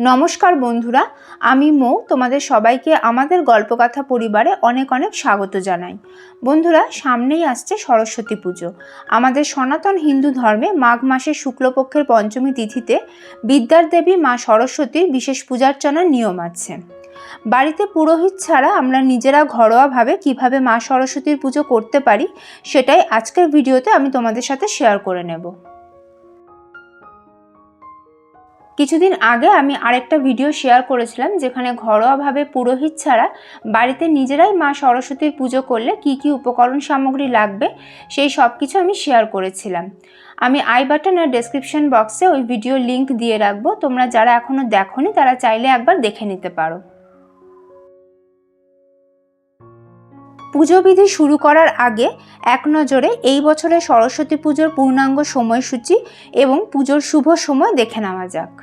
নমস্কার বন্ধুরা, আমি মৌ, তোমাদের সবাইকে আমাদের গল্পকথা পরিবারে অনেক অনেক স্বাগত জানাই। বন্ধুরা, সামনেই আসছে সরস্বতী পুজো। আমাদের সনাতন হিন্দু ধর্মে মাঘ মাসের শুক্লপক্ষের পঞ্চমী তিথিতে বিদ্যার দেবী মা সরস্বতীর বিশেষ পূজার্চনার নিয়ম আছে। বাড়িতে পুরোহিত ছাড়া আমরা নিজেরা ঘরোয়াভাবে কীভাবে মা সরস্বতীর পুজো করতে পারি, সেটাই আজকের ভিডিওতে আমি তোমাদের সাথে শেয়ার করে নেব। কিছুদিন আগে আমি আরেকটা ভিডিও শেয়ার করেছিলাম, যেখানে ঘরোয়াভাবে পুরোহিত ছাড়া বাড়িতে নিজেরাই মা সরস্বতীর পুজো করলে কি কি উপকরণ সামগ্রী লাগবে, সেই সব কিছু আমি শেয়ার করেছিলাম। আমি আই বাটন আর ডেসক্রিপশন বক্সে ওই ভিডিও লিংক দিয়ে রাখব, তোমরা যারা এখনও দেখোনি তারা চাইলে একবার দেখে নিতে পারো। পুজো বিধি শুরু করার আগে এক নজরে এই বছরের সরস্বতী পুজোর পূর্ণাঙ্গ সময়সূচি এবং পুজোর শুভ সময় দেখে নেওয়া যাক।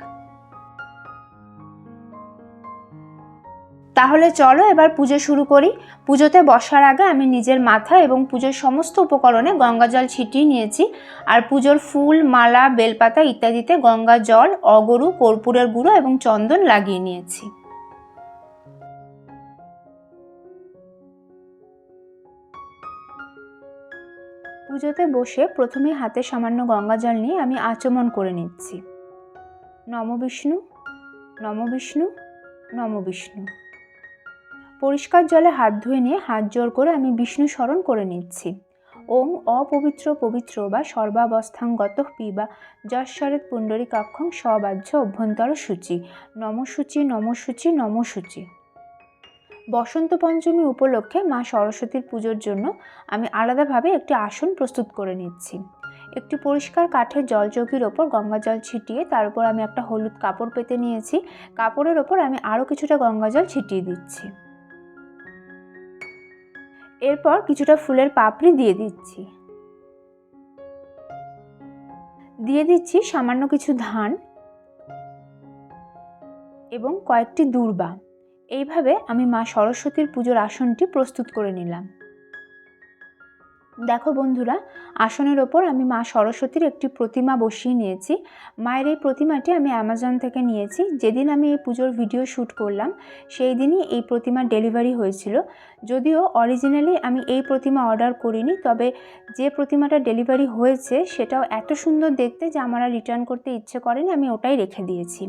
তাহলে চলো এবার পুজো শুরু করি। পুজোতে বসার আগে আমি নিজের মাথা এবং পুজোর সমস্ত উপকরণে গঙ্গা জল ছিটিয়ে নিয়েছি আর পুজোর ফুল, মালা, বেলপাতা ইত্যাদিতে গঙ্গা জল, অগরু, কর্পূরের গুঁড়ো এবং চন্দন লাগিয়ে নিয়েছি। পুজোতে বসে প্রথমে হাতে সামান্য গঙ্গা জল নিয়ে আমি আচমন করে নিচ্ছি। নম বিষ্ণু নম বিষ্ণু নম বিষ্ণু। পরিষ্কার জলে হাত ধুয়ে নিয়ে হাত জোর করে আমি বিষ্ণু স্মরণ করে নিচ্ছি। ওং অপবিত্র পবিত্র বা সর্বাবস্থাঙ্গত পিবা যশ্বরেত পুণ্ডরিকাক্ষং সবাহ্য অভ্যন্তর সূচি নমসূচি নমসূচি নমসূচি। বসন্ত পঞ্চমী উপলক্ষে মা সরস্বতীর পুজোর জন্য আমি আলাদাভাবে একটি আসন প্রস্তুত করে নিচ্ছি। একটি পরিষ্কার কাঠের জলচৌকির ওপর গঙ্গা জল ছিটিয়ে তার উপর আমি একটা হলুদ কাপড় পেতে নিয়েছি। কাপড়ের ওপর আমি আরও কিছুটা গঙ্গা জল ছিটিয়ে দিচ্ছি। এরপর কিছুটা ফুলের পাপড়ি দিয়ে দিচ্ছি। দিয়ে দিচ্ছি সামান্য কিছু ধান এবং কয়েকটি দূর্বা। এইভাবে আমি মা সরস্বতীর পুজোর আসনটি প্রস্তুত করে নিলাম। দেখো বন্ধুরা, আসনের ওপর আমি মা সরস্বতীর একটি প্রতিমা বসিয়ে নিয়েছি। মায়ের এই প্রতিমাটি আমি অ্যামাজন থেকে নিয়েছি। যেদিন আমি এই পুজোর ভিডিও শ্যুট করলাম, সেই দিনই এই প্রতিমার ডেলিভারি হয়েছিল। যদিও অরিজিনালি আমি এই প্রতিমা অর্ডার করিনি, তবে যে প্রতিমাটা ডেলিভারি হয়েছে, সেটাও এত সুন্দর দেখতে যে আমার রিটার্ন করতে ইচ্ছে করেনি, আমি ওটাই রেখে দিয়েছি।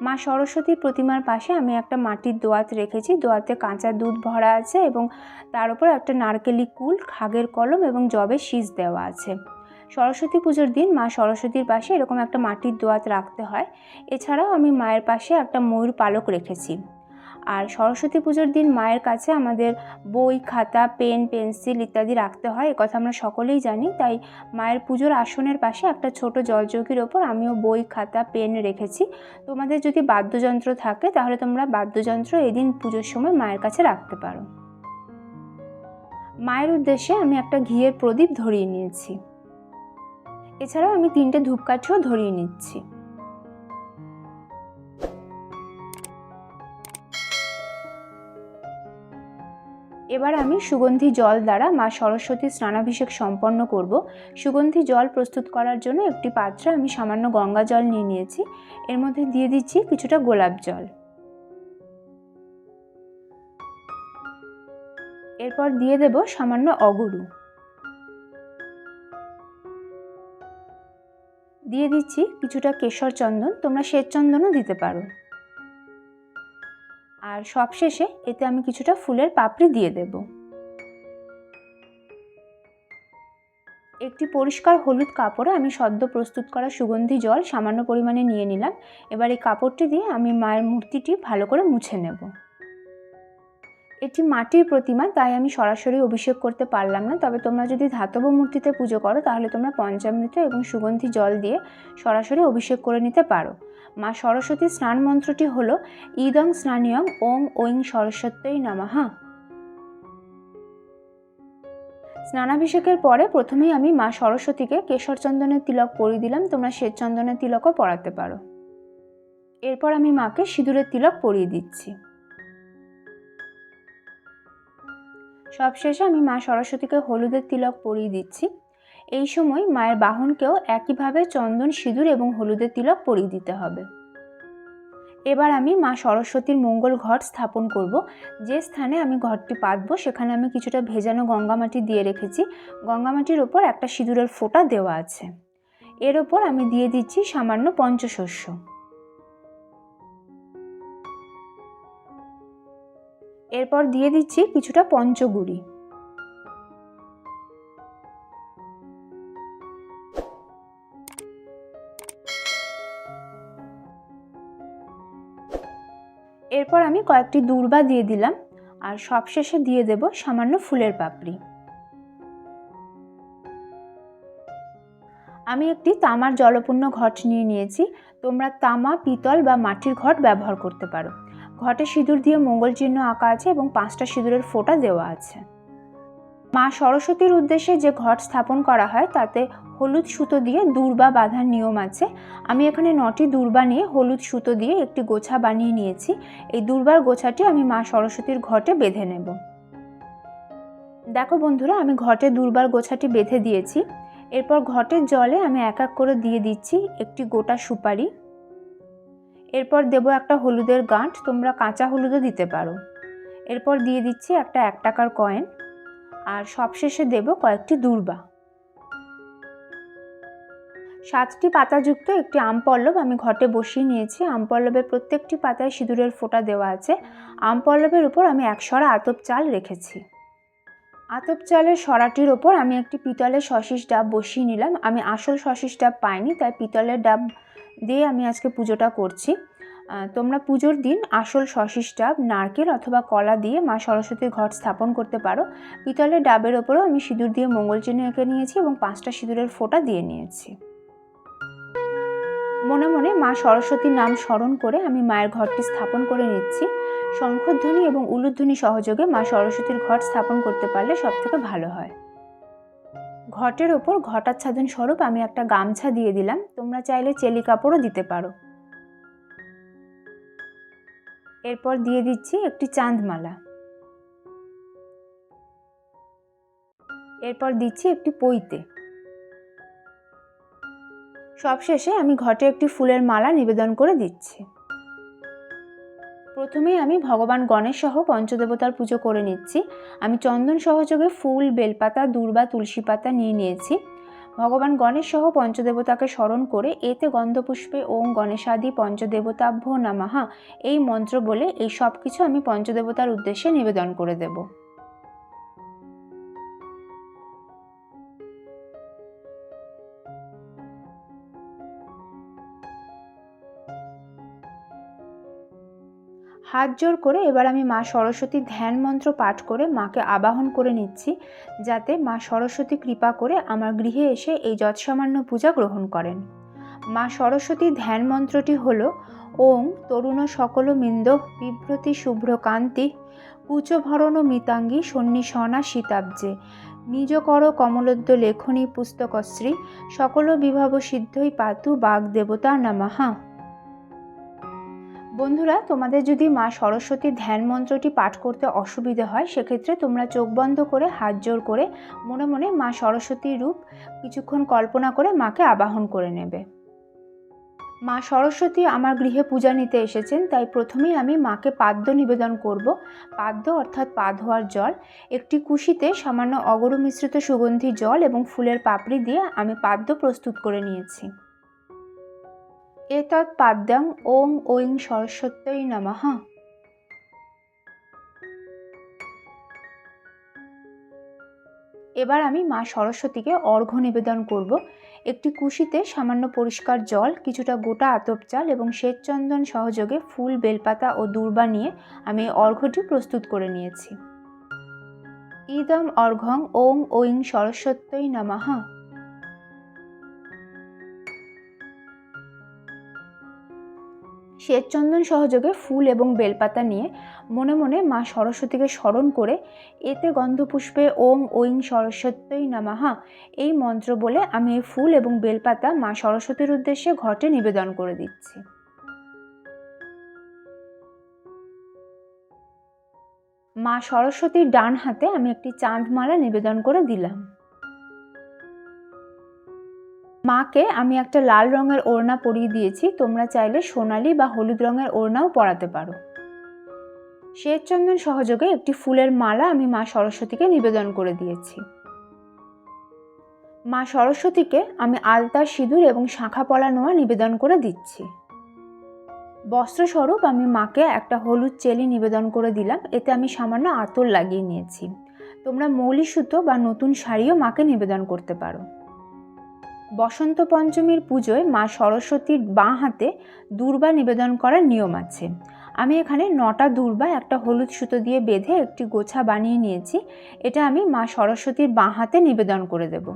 মা সরস্বতীর প্রতিমার পাশে আমি একটা মাটির দোয়াত রেখেছি। দোয়াতে কাঁচা দুধ ভরা আছে এবং তার উপর একটা নারকেলি কুল, খাগের কলম এবং জবের শীষ দেওয়া আছে। সরস্বতী পুজোর দিন মা সরস্বতীর পাশে এরকম একটা মাটির দোয়াত রাখতে হয়। এছাড়াও আমি মায়ের পাশে একটা ময়ূর পালক রেখেছি। আর সরস্বতী পুজোর দিন মায়ের কাছে আমাদের বই, খাতা, পেন, পেন্সিল ইত্যাদি রাখতে হয়। কথা আমরা সকলেই জানি। তাই মায়ের পুজোর আসনের পাশে একটা ছোট জলচৌকির ওপর আমিও বই, খাতা, পেন রেখেছি। তোমাদের যদি বাদ্যযন্ত্র থাকে, তাহলে তোমরা বাদ্যযন্ত্র এদিন পুজোর সময় মায়ের কাছে রাখতে পারো। মায়ের উদ্দেশ্যে আমি একটা ঘিয়ের প্রদীপ ধরিয়ে নিয়েছি। এছাড়াও আমি তিনটে ধূপকাঠিও ধরিয়ে নিচ্ছি। এবার আমি সুগন্ধি জল দ্বারা মা সরস্বতী স্নানাভিষেক সম্পন্ন করব। সুগন্ধি জল প্রস্তুত করার জন্য একটি পাত্রে আমি সামান্য গঙ্গা জল নিয়ে নিয়েছি। এর মধ্যে দিয়ে দিচ্ছি কিছুটা গোলাপ জল। এরপর দিয়ে দেব সামান্য অগরু। দিয়ে দিচ্ছি কিছুটা কেশর চন্দন, তোমরা শ্বেত চন্দনও দিতে পারো। আর সবশেষে এতে আমি কিছুটা ফুলের পাপড়ি দিয়ে দেব। একটি পরিষ্কার হলুদ কাপড়ে আমি সদ্য প্রস্তুত করা সুগন্ধি জল সামান্য পরিমাণে নিয়ে নিলাম। এবার এই কাপড়টি দিয়ে আমি মায়ের মূর্তিটি ভালো করে মুছে নেব। এটি মাটির প্রতিমা, তাই আমি সরাসরি অভিষেক করতে পারলাম না। তবে তোমরা যদি ধাতব মূর্তিতে পুজো করো, তাহলে তোমরা পঞ্চামৃত এবং সুগন্ধি জল দিয়ে সরাসরি অভিষেক করে নিতে পারো। মা সরস্বতীর স্নান মন্ত্রটি হল, ইদং স্নানিয়ং ওং ঐং সরস্বত্যই নামাহা স্নানাভিষেকের পরে প্রথমেই আমি মা সরস্বতীকে কেশর চন্দনের তিলক পরিয়ে দিলাম। তোমরা শ্বেত চন্দনের তিলকও পরাতে পারো। এরপর আমি মাকে সিঁদুরের তিলক পরিয়ে দিচ্ছি। সবশেষে আমি মা সরস্বতীকে হলুদের তিলক পরিয়ে দিচ্ছি। এই সময় মায়ের বাহনকেও একইভাবে চন্দন, সিঁদুর এবং হলুদের তিলক পরিয়ে দিতে হবে। এবার আমি মা সরস্বতীর মঙ্গল ঘট স্থাপন করব। যে স্থানে আমি ঘরটি পাতবো, সেখানে আমি কিছুটা ভেজানো গঙ্গামাটি দিয়ে রেখেছি। গঙ্গামাটির ওপর একটা সিঁদুরের ফোঁটা দেওয়া আছে। এর ওপর আমি দিয়ে দিচ্ছি সামান্য পঞ্চশস্য। এরপর দিয়ে দিচ্ছি কিছুটা পঞ্চগুড়ি। এরপর আমি কয়েকটি দূর্বা দিয়ে দিলাম আর সবশেষে দিয়ে দেব সামান্য ফুলের পাপড়ি। আমি একটি তামার জলপূর্ণ ঘট নিয়ে নিয়েছি। তোমরা তামা, পিতল বা মাটির ঘট ব্যবহার করতে পারো। ঘটে সিঁদুর দিয়ে মঙ্গল চিহ্ন আঁকা আছে এবং পাঁচটা সিঁদুরের ফোঁটা দেওয়া আছে। মা সরস্বতীর উদ্দেশ্যে যে ঘট স্থাপন করা হয়, তাতে হলুদ সুতো দিয়ে দূর্বা বাঁধার নিয়ম আছে। আমি এখানে নটি দূর্বা নিয়ে হলুদ সুতো দিয়ে একটি গোছা বানিয়ে নিয়েছি। এই দূর্বার গোছাটি আমি মা সরস্বতীর ঘটে বেঁধে নেব। দেখো বন্ধুরা, আমি ঘটে দূর্বার গোছাটি বেঁধে দিয়েছি। এরপর ঘটের জলে আমি এক এক করে দিয়ে দিচ্ছি একটি গোটা সুপারি। এরপর দেবো একটা হলুদের গাঁট, তোমরা কাঁচা হলুদও দিতে পারো। এরপর দিয়ে দিচ্ছি একটা এক টাকার কয়েন আর সবশেষে দেব কয়েকটি দূর্বা। সাতটি পাতাযুক্ত একটি আম পল্লব আমি ঘটে বসিয়ে নিয়েছি। আম পল্লবের প্রত্যেকটি পাতায় সিঁদুরের ফোঁটা দেওয়া আছে। আম পল্লবের উপর আমি একশরা আতপ চাল রেখেছি। আতপ চালের সরাটির ওপর আমি একটি পিতলের সশিস ডাব বসিয়ে নিলাম। আমি আসল সশিস ডাব পাইনি, তাই পিতলের ডাব দিয়ে আমি আজকে পুজোটা করছি। তোমরা পুজোর দিন আসল সশিস ডাব নারকেল অথবা কলা দিয়ে মা সরস্বতীর ঘট স্থাপন করতে পারো। পিতলের ডাবের ওপরেও আমি সিঁদুর দিয়ে মঙ্গল চিহ্ন এঁকে নিয়েছি এবং পাঁচটা সিঁদুরের ফোঁটা দিয়ে নিয়েছি। মনে মনে মা সরস্বতীর নাম স্মরণ করে আমি মায়ের ঘরটি স্থাপন করে নিচ্ছি। শঙ্খধ্বনি এবং উলুধ্বনি সহযোগে মা সরস্বতীর ঘট স্থাপন করতে পারলে সব থেকে ভালো হয়। ঘটের ওপর ঘটাচ্ছাদন স্বরূপ আমি একটা গামছা দিয়ে দিলাম। তোমরা চাইলে চেলি কাপড়ও দিতে পারো। এরপর দিয়ে দিচ্ছি একটি চাঁদমালা। এরপর দিচ্ছি একটি পইতে সবশেষে আমি ঘটে একটি ফুলের মালা নিবেদন করে দিচ্ছি। প্রথমেই আমি ভগবান গণেশ সহ পঞ্চদেবতার পুজো করে নিচ্ছি। আমি চন্দন সহযোগে ফুল, বেলপাতা, দূর্বা, তুলসী পাতা নিয়ে নিয়েছি। ভগবান গণেশ সহ পঞ্চদেবতাকে স্মরণ করে এতে গন্ধপুষ্পে ওং গণেশাদি পঞ্চদেবতাভ্য নামাহা এই মন্ত্র বলে এই সব কিছু আমি পঞ্চদেবতার উদ্দেশ্যে নিবেদন করে দেবো। হাত জোর করে এবার আমি মা সরস্বতী ধ্যান মন্ত্র পাঠ করে মাকে আবাহন করে নিচ্ছি, যাতে মা সরস্বতী কৃপা করে আমার গৃহে এসে এই যৎসামান্য পূজা গ্রহণ করেন। মা সরস্বতী ধ্যান মন্ত্রটি হল, ওং তরুণ সকল মিন্দ বিভ্রতি শুভ্র কান্তি কুচভরণ মিতাঙ্গী সন্নিসনা শীতাব্জে নিজ কর কমলোদ্য লেখনী পুস্তকশ্রী, সকল বিভাব সিদ্ধই পাতু বাগ দেবতা নামাহা বন্ধুরা, তোমাদের যদি মা সরস্বতীর ধ্যান মন্ত্রটি পাঠ করতে অসুবিধে হয়, সেক্ষেত্রে তোমরা চোখ বন্ধ করে, হাত জোর করে, মনে মনে মা সরস্বতীর রূপ কিছুক্ষণ কল্পনা করে মাকে আবাহন করে নেবে। মা সরস্বতী আমার গৃহে পূজা নিতে এসেছেন, তাই প্রথমেই আমি মাকে পাদ্য নিবেদন করব। পাদ্য অর্থাৎ পা ধোয়ার জল। একটি কুশিতে সামান্য অগরু মিশ্রিত সুগন্ধি জল এবং ফুলের পাপড়ি দিয়ে আমি পাদ্য প্রস্তুত করে নিয়েছি। এতৎ পাদ্যাং ওং ঐং সরস্বত্যই নমঃ। এবার আমি মা সরস্বতীকে অর্ঘ্য নিবেদন করব। একটি কুশিতে সামান্য পরিষ্কার জল, কিছুটা গোটা আতপ চাল এবং শ্বেতচন্দন সহযোগে ফুল, বেলপাতা ও দূর্বা নিয়ে আমি অর্ঘ্যটি প্রস্তুত করে নিয়েছি। ইদম অর্ঘং ওং ঐং সরস্বত্যই নমঃ। শ্বেতচন্দন সহযোগে ফুল এবং বেলপাতা নিয়ে মনে মনে মা সরস্বতীকে স্মরণ করে, এতে গন্ধপুষ্পে ওম ঐং সরস্বত্যই নামাহা এই মন্ত্র বলে আমি এই ফুল এবং বেলপাতা মা সরস্বতীর উদ্দেশ্যে ঘটে নিবেদন করে দিচ্ছি। মা সরস্বতীর ডান হাতে আমি একটি চাঁদমালা নিবেদন করে দিলাম। মাকে আমি একটা লাল রঙের ওড়না পরিয়ে দিয়েছি। তোমরা চাইলে সোনালি বা হলুদ রঙের ওড়নাও পরাতে পারো। শ্বেতচন্দন সহযোগে একটি ফুলের মালা আমি মা সরস্বতীকে নিবেদন করে দিয়েছি। মা সরস্বতীকে আমি আলতা, সিঁদুর এবং শাঁখা পলা নোয়া নিবেদন করে দিচ্ছি। বস্ত্রস্বরূপ আমি মাকে একটা হলুদ চেলি নিবেদন করে দিলাম। এতে আমি সামান্য আতর লাগিয়ে নিয়েছি। তোমরা মৌলি সুতো বা নতুন শাড়িও মাকে নিবেদন করতে পারো। বসন্ত পঞ্চমীর পুজোয় মা সরস্বতীর বাঁ হাতে দূর্বা নিবেদন করার নিয়ম আছে। আমি এখানে নটা দূর্বা, একটা হলুদ সুতো দিয়ে বেঁধে একটি গোছা বানিয়ে নিয়েছি। এটা আমি মা সরস্বতীর বাঁ হাতে নিবেদন করে দেব।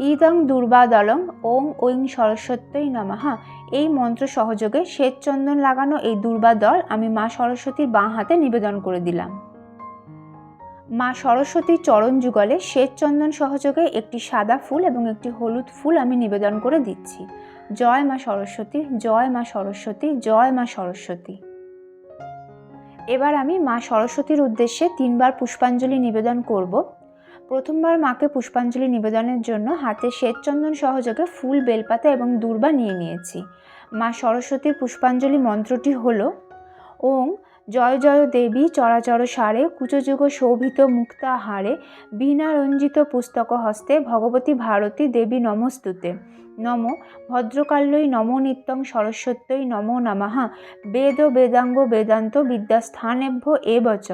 ইদং দুর্বা দলং ওং ঐং সরস্বত্যই নমাহা এই মন্ত্র সহযোগে শ্বেতচন্দন লাগানো এই দুর্বা দল আমি মা সরস্বতীর বাঁ হাতে নিবেদন করে দিলাম। মা সরস্বতীর চরণ যুগলে শ্বেতচন্দন সহযোগে একটি সাদা ফুল এবং একটি হলুদ ফুল আমি নিবেদন করে দিচ্ছি। জয় মা সরস্বতী, জয় মা সরস্বতী, জয় মা সরস্বতী। এবার আমি মা সরস্বতীর উদ্দেশ্যে তিনবার পুষ্পাঞ্জলি নিবেদন করব। প্রথমবার মাকে পুষ্পাঞ্জলি নিবেদনের জন্য হাতে শ্বেতচন্দন সহযোগে ফুল, বেলপাতা এবং দূর্বা নিয়ে নিয়েছি। মা সরস্বতীর পুষ্পাঞ্জলি মন্ত্রটি হল, ওং জয় জয় দেবী চরাচর সারে, কুচযুগ শোভিত মুক্তা হারে বীণা রঞ্জিত পুস্তক হস্তে, ভগবতী ভারতী দেবী নমস্তুতে। নম ভদ্রকাল্যই নম নিত্যং সরস্বত্যই নমো নমঃ। বেদ বেদাঙ্গ বেদান্ত বিদ্যাস্থানেভ্য এবচ।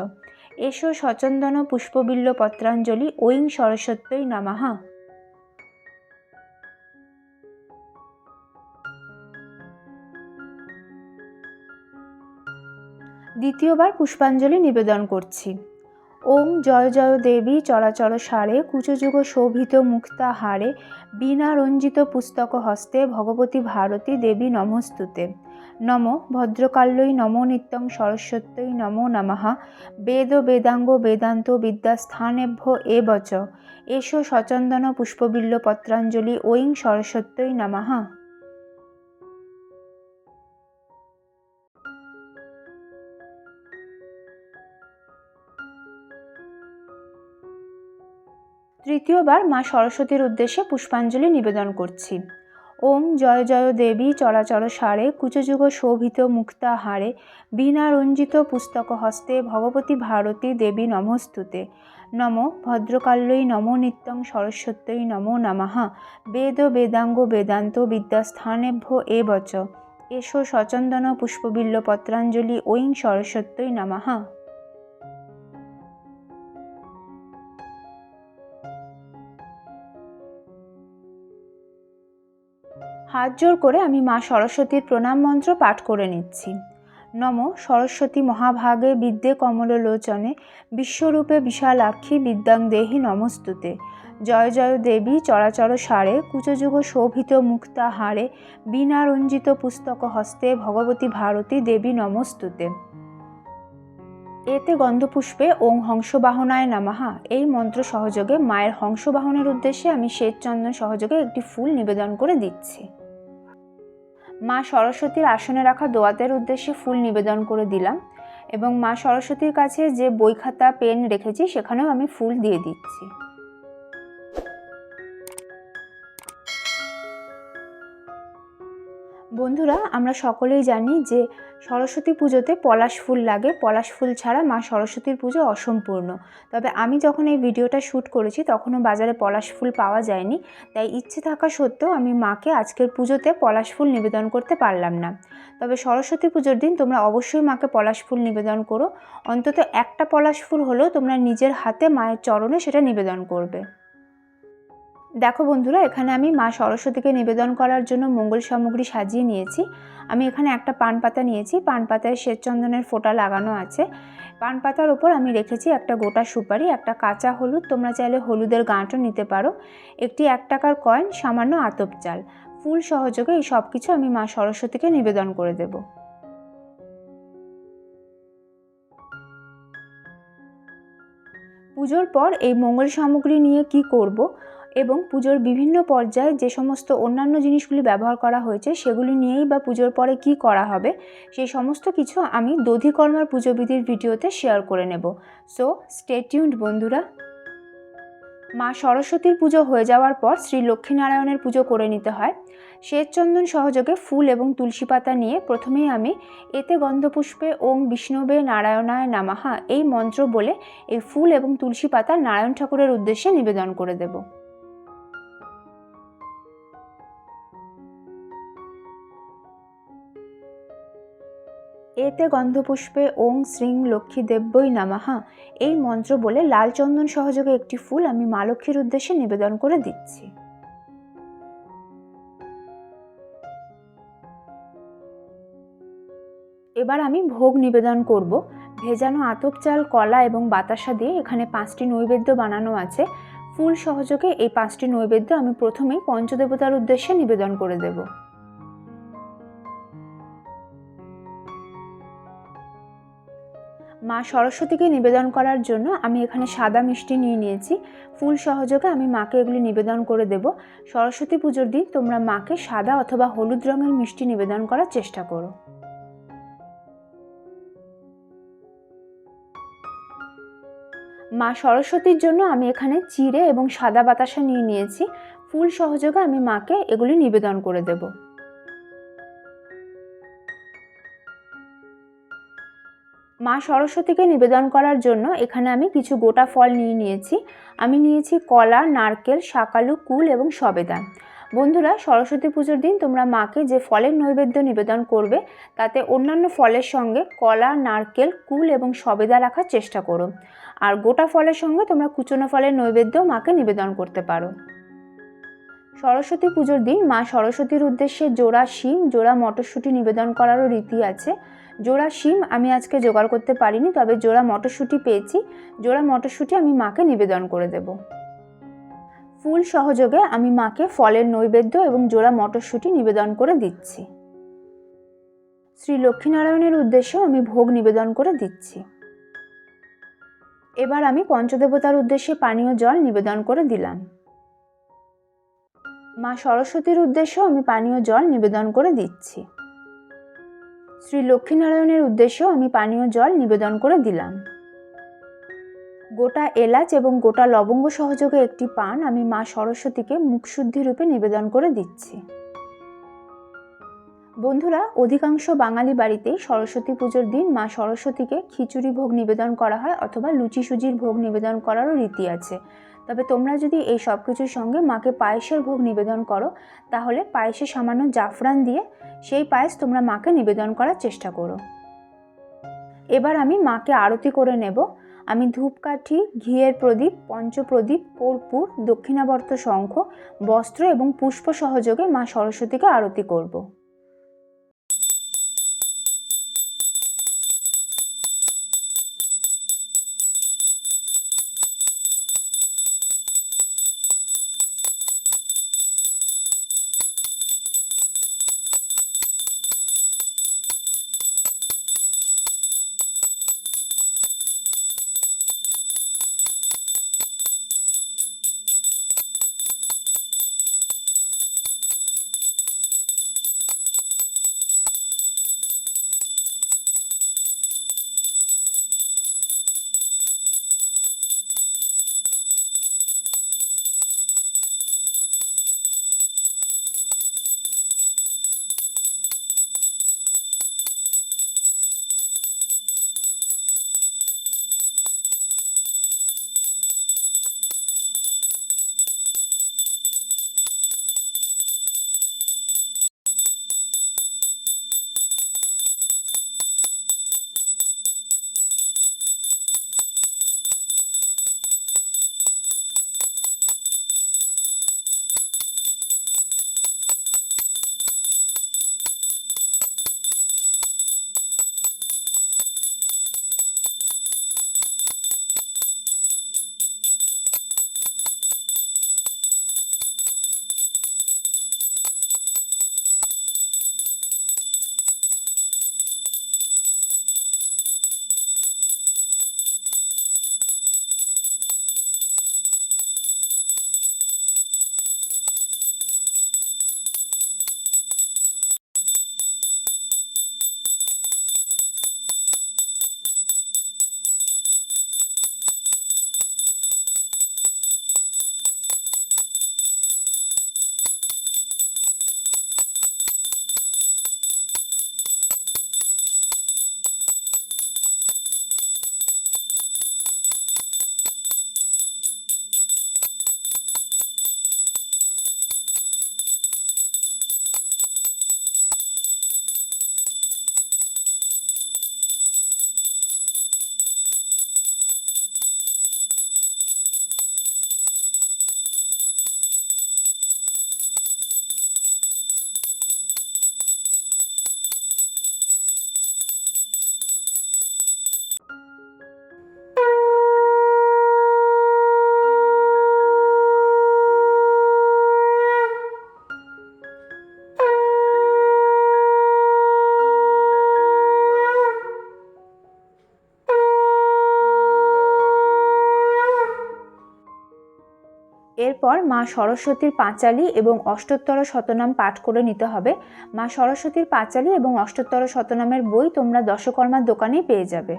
এসো সচন্দন পুষ্পবিল্ল পত্রাঞ্জলি ঐং সরস্বত্যই নমঃ। দ্বিতীয়বার পুষ্পাঞ্জলি নিবেদন করছি। ওং জয় জয় দেবী চরাচর সারে কুচযুগ শোভিত মুক্তা হারে বীণা রঞ্জিত পুস্তক হস্তে ভগবতী ভারতী দেবী নমস্তুতে। নম ভদ্রকাল্যই নম নিত্যং সরস্বত্যই নমো নমঃ। বেদ বেদাঙ্গ বেদান্ত বিদ্যাস্থানেভ্য এ বচ। এসো সচন্দন পুষ্পবিল্ল পত্রাঞ্জলি ঐং সরস্বত্যই নমঃ। তৃতীয়বার মা সরস্বতীর উদ্দেশ্যে পুষ্পাঞ্জলি নিবেদন করছি। ওম জয় জয় দেবী চরাচর সারে, কুচযুগ শোভিত মুক্তা হারে বীণা রঞ্জিত পুস্তক হস্তে, ভগবতী ভারতী দেবী নমস্তুতে। নম ভদ্রকাল্যই নম নিত্যং সরস্বত্যই নমো নমঃ। বেদ বেদাঙ্গ বেদান্ত বিদ্যাস্থানেভ্য এ বচ এসো সচন্দন পুষ্পবিল্ল পত্রাঞ্জলি ঐং সরস্বত্যই নমঃ। হাত জোর করে আমি মা সরস্বতীর প্রণাম মন্ত্র পাঠ করে নিচ্ছি। নম সরস্বতী মহাভাগে বিদ্যে কমললোচনে বিশ্বরূপে বিশালাক্ষী বিদ্যাং দেহি নমস্তুতে। জয় জয় দেবী চরাচর সারে কুচযুগ শোভিত মুক্তা হারে বীণা রঞ্জিত পুস্তক হস্তে ভগবতী ভারতী দেবী নমস্তুতে। এতে গন্ধপুষ্পে ওং হংসবাহনায় নামাহা এই মন্ত্র সহযোগে মায়ের হংসবাহনের উদ্দেশ্যে আমি শ্বেতচন্দন সহযোগে একটি ফুল নিবেদন করে দিচ্ছি। মা সরস্বতীর আসনে রাখা দোয়াতের উদ্দেশ্যে ফুল নিবেদন করে দিলাম এবং মা সরস্বতীর কাছে যে বই খাতা, পেন রেখেছি সেখানেও আমি ফুল দিয়ে দিচ্ছি। বন্ধুরা, আমরা সকলেই জানি যে সরস্বতী পুজোতে পলাশ ফুল লাগে। পলাশ ফুল ছাড়া মা সরস্বতীর পুজো অসম্পূর্ণ। তবে আমি যখন এই ভিডিওটা শ্যুট করেছি, তখনও বাজারে পলাশ ফুল পাওয়া যায়নি। তাই ইচ্ছে থাকা সত্ত্বেও আমি মাকে আজকের পুজোতে পলাশ ফুল নিবেদন করতে পারলাম না। তবে সরস্বতী পুজোর দিন তোমরা অবশ্যই মাকে পলাশ ফুল নিবেদন করো। অন্তত একটা পলাশ ফুল হলেও তোমরা নিজের হাতে মায়ের চরণে সেটা নিবেদন করবে। দেখো বন্ধুরা, এখানে আমি মা সরস্বতীকে নিবেদন করার জন্য মঙ্গল সামগ্রী সাজিয়ে নিয়েছি। আমি এখানে একটা পান পাতা নিয়েছি। পান পাতায় শ্বেতচন্দনের ফোঁটা লাগানো আছে। পান পাতার ওপর আমি রেখেছি একটা গোটা সুপারি, একটা কাঁচা হলুদ। তোমরা চাইলে হলুদের গাঁটও নিতে পারো। একটি এক টাকার কয়েন, সামান্য আতপ চাল। ফুল সহযোগে এই সব কিছু আমি মা সরস্বতীকে নিবেদন করে দেব। পুজোর পর এই মঙ্গল সামগ্রী নিয়ে কি করব? এবং পুজোর বিভিন্ন পর্যায়ে যে সমস্ত অন্যান্য জিনিসগুলি ব্যবহার করা হয়েছে, সেগুলি নিয়েই বা পুজোর পরে কি করা হবে, সেই সমস্ত কিছু আমি দধিকর্মার পুজো বিধির ভিডিওতে শেয়ার করে নেব। সো স্টে টিউনড বন্ধুরা। মা সরস্বতীর পুজো হয়ে যাওয়ার পর শ্রী লক্ষ্মীনারায়ণের পুজো করে নিতে হয়। শ্বেতচন্দন সহযোগে ফুল এবং তুলসী পাতা নিয়ে প্রথমেই আমি এতে গন্ধপুষ্পে ওং বিষ্ণবে নারায়ণায় নামাহা এই মন্ত্র বলে এই ফুল এবং তুলসী পাতা নারায়ণ ঠাকুরের উদ্দেশ্যে নিবেদন করে দেব। এতে গন্ধপুষ্পে ওং শ্রীং লক্ষ্মী দেব্যই নামাহা এই মন্ত্র বলে লাল চন্দন সহযোগে একটি ফুল আমি মা লক্ষ্মীর উদ্দেশ্যে নিবেদন করে দিচ্ছি। এবার আমি ভোগ নিবেদন করব। ভেজানো আতপ চাল, কলা এবং বাতাসা দিয়ে এখানে পাঁচটি নৈবেদ্য বানানো আছে। ফুল সহযোগে এই পাঁচটি নৈবেদ্য আমি প্রথমেই পঞ্চদেবতার উদ্দেশ্যে নিবেদন করে দেব। মা সরস্বতীকে নিবেদন করার জন্য আমি এখানে সাদা মিষ্টি নিয়ে নিয়েছি। ফুল সহযোগে আমি মাকে এগুলি নিবেদন করে দেব। সরস্বতী পুজোর দিন তোমরা মাকে সাদা অথবা হলুদ রঙের মিষ্টি নিবেদন করার চেষ্টা করো। মা সরস্বতীর জন্য আমি এখানে চিড়ে এবং সাদা বাতাসা নিয়ে নিয়েছি। ফুল সহযোগে আমি মাকে এগুলি নিবেদন করে দেব। মা সরস্বতীকে নিবেদন করার জন্য এখানে আমি কিছু গোটা ফল নিয়ে নিয়েছি। আমি নিয়েছি কলা, নারকেল, শাকালু, কুল এবং সবেদা। বন্ধুরা, সরস্বতী পুজোর দিন তোমরা মাকে যে ফলের নৈবেদ্য নিবেদন করবে, তাতে অন্যান্য ফলের সঙ্গে কলা, নারকেল, কুল এবং সবেদা রাখার চেষ্টা করো। আর গোটা ফলের সঙ্গে তোমরা কুচনো ফলের নৈবেদ্য মাকে নিবেদন করতে পারো। সরস্বতী পুজোর দিন মা সরস্বতীর উদ্দেশ্যে জোড়া শিম, জোড়া মটরশুঁটি নিবেদন করারও রীতি আছে। জোড়া শিম আমি আজকে জোগাড় করতে পারিনি, তবে জোড়া মটরশুঁটি পেয়েছি। জোড়া মটরশুঁটি আমি মাকে নিবেদন করে দেব। ফুল সহযোগে আমি মাকে ফলের নৈবেদ্য এবং জোড়া মটরশুঁটি নিবেদন করে দিচ্ছি। শ্রী লক্ষ্মীনারায়ণের উদ্দেশ্যেও আমি ভোগ নিবেদন করে দিচ্ছি। এবার আমি পঞ্চদেবতার উদ্দেশ্যে পানীয় জল নিবেদন করে দিলাম। মা সরস্বতীর উদ্দেশ্যেও আমি পানীয় জল নিবেদন করে দিচ্ছি। শ্রী লক্ষ্মীনারায়ণের উদ্দেশ্যেও আমি পানীয় জল নিবেদন করে দিলাম। গোটা এলাচ এবং গোটা লবঙ্গ সহযোগে একটি পান আমি মা সরস্বতীকে মুখশুদ্ধি রূপে নিবেদন করে দিচ্ছি। বন্ধুরা, অধিকাংশ বাঙালি বাড়িতেই সরস্বতী পুজোর দিন মা সরস্বতীকে খিচুড়ি ভোগ নিবেদন করা হয় অথবা লুচি সুজির ভোগ নিবেদন করারও রীতি আছে। তবে তোমরা যদি এই সব কিছুর সঙ্গে মাকে পায়েসের ভোগ নিবেদন করো, তাহলে পায়েসে সামান্য জাফরান দিয়ে সেই পায়েস তোমরা মাকে নিবেদন করার চেষ্টা করো। এবার আমি মাকে আরতি করে নেব। আমি ধূপকাঠি, ঘিয়ের প্রদীপ, পঞ্চপ্রদীপ, কর্পূর, দক্ষিণাবর্ত শঙ্খ, বস্ত্র এবং পুষ্প সহযোগে মা সরস্বতীকে আরতি করব। এরপর মা সরস্বতীর পাঁচালী এবং অষ্টোত্তর শতনাম পাঠ করে নিতে হবে। মা সরস্বতীর পাঁচালী এবং অষ্টোত্তর শতনামের বই তোমরা দশকর্মার দোকানেই পেয়ে যাবে।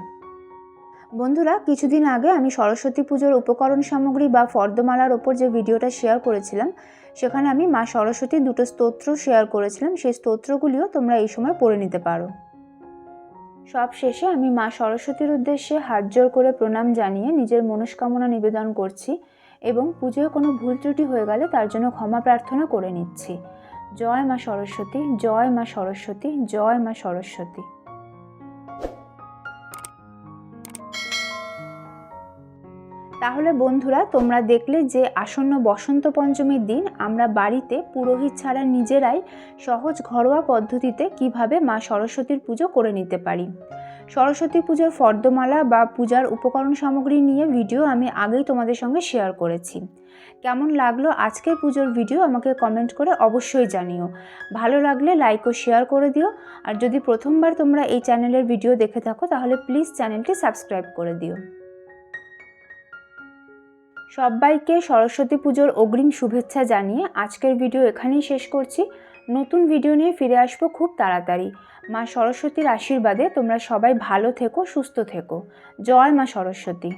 বন্ধুরা, কিছুদিন আগে আমি সরস্বতী পুজোর উপকরণ সামগ্রী বা ফর্দমালার ওপর যে ভিডিওটা শেয়ার করেছিলাম, সেখানে আমি মা সরস্বতীর দুটো স্তোত্র শেয়ার করেছিলাম। সেই স্তোত্রগুলিও তোমরা এই সময় পড়ে নিতে পারো। সব শেষে আমি মা সরস্বতীর উদ্দেশ্যে হাত জোর করে প্রণাম জানিয়ে নিজের মনস্কামনা নিবেদন করছি। এবং পুজোয় কোনো ভুল ত্রুটি হয়ে গেলে তার জন্য ক্ষমা প্রার্থনা করে নিচ্ছি। জয় মা সরস্বতী, জয় মা সরস্বতী, জয় মা সরস্বতী। তাহলে বন্ধুরা, তোমরা দেখলে যে আসন্ন বসন্ত পঞ্চমীর দিন আমরা বাড়িতে পুরোহিত ছাড়া নিজেরাই সহজ ঘরোয়া পদ্ধতিতে কীভাবে মা সরস্বতীর পুজো করে নিতে পারি। সরস্বতী পুজোর ফর্দমালা বা পূজার উপকরণ সামগ্রী নিয়ে ভিডিও আমি আগেই তোমাদের সঙ্গে শেয়ার করেছি। কেমন লাগল আজকের পুজোর ভিডিও আমাকে কমেন্ট করে অবশ্যই জানিও। ভালো লাগলে লাইক ও শেয়ার করে দিও। আর যদি প্রথমবার তোমরা এই চ্যানেলের ভিডিও দেখে থাকো, তাহলে প্লিজ চ্যানেলটি সাবস্ক্রাইব করে দিও। সবাইকে সরস্বতী পুজোর অগ্রিম শুভেচ্ছা জানিয়ে আজকের ভিডিও এখানেই শেষ করছি। নতুন ভিডিও নিয়ে ফিরে আসব খুব তাড়াতাড়ি। মা সরস্বতীর আশীর্বাদে তোমরা সবাই ভালো থেকো, সুস্থ থেকো। জয় মা সরস্বতী।